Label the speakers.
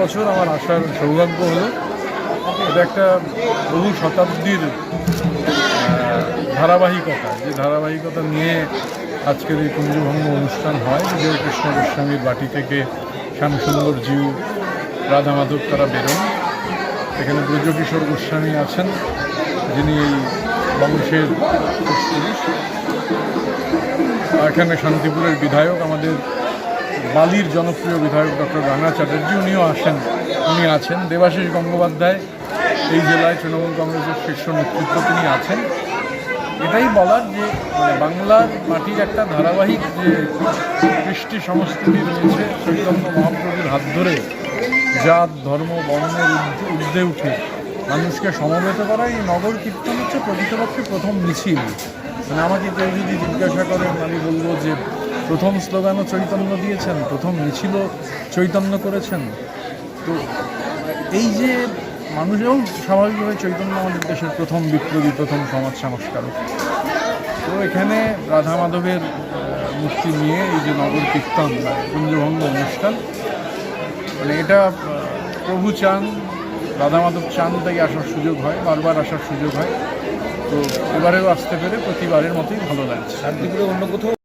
Speaker 1: বছর আমার আসার সৌভাগ্য হলো, এটা একটা বহু শতাব্দীর ধারাবাহিকতা। যে ধারাবাহিকতা নিয়ে আজকের এই কুঞ্জভঙ্গ অনুষ্ঠান হয় বিজয় কৃষ্ণ গোস্বামীর বাটি থেকে শ্যামসুন্দর জিউ রাধা মাধব তারা বেরোন। এখানে ব্রজকিশোর গোস্বামী আছেন, যিনি এই বংশের এখানে শান্তিপুরের বিধায়ক আমাদের বালির জনপ্রিয় বিধায়ক ডক্টর রানা চ্যাটার্জি, উনিও আসেন, উনি আছেন। দেবাশিস গঙ্গোপাধ্যায়, এই জেলায় তৃণমূল কংগ্রেসের শীর্ষ নেতৃত্ব, তিনি আছেন। এটাই বলার যে মানে বাংলার মাটির একটা ধারাবাহিক যে কৃষ্টি সংস্কৃতি রয়েছে, চৈতন্য মহাপ্রভুর হাত ধরে জাত, ধর্ম, বর্ণের ঊর্ধ্বে উঠে মানুষকে সমবেত করা এই নগর কীর্তন হচ্ছে প্রকৃতপক্ষে প্রথম মিছিল। মানে আমাকে কেউ যদি জিজ্ঞাসা করেন, আমি বলব যে প্রথম স্লোগানও চৈতন্য দিয়েছেন, প্রথম মিছিলও চৈতন্য করেছেন। তো এই যে মানুষ স্বাভাবিকভাবে চৈতন্য আমাদের দেশের প্রথম বিপ্লবী, প্রথম সমাজ সংস্কারক। তো এখানে রাধা মাধবের মূর্তি নিয়ে এই যে নগর কীর্তন কুঞ্জভঙ্গ অনুষ্ঠান মানে এটা প্রভু চান, রাধা মাধব চান তাই আসার সুযোগ হয়, বারবার আসার সুযোগ হয়। তো এবারেও আসতে পেরে প্রতিবারের মতোই ভালো লাগছে।
Speaker 2: শান্তিপুরে অন্য কোথাও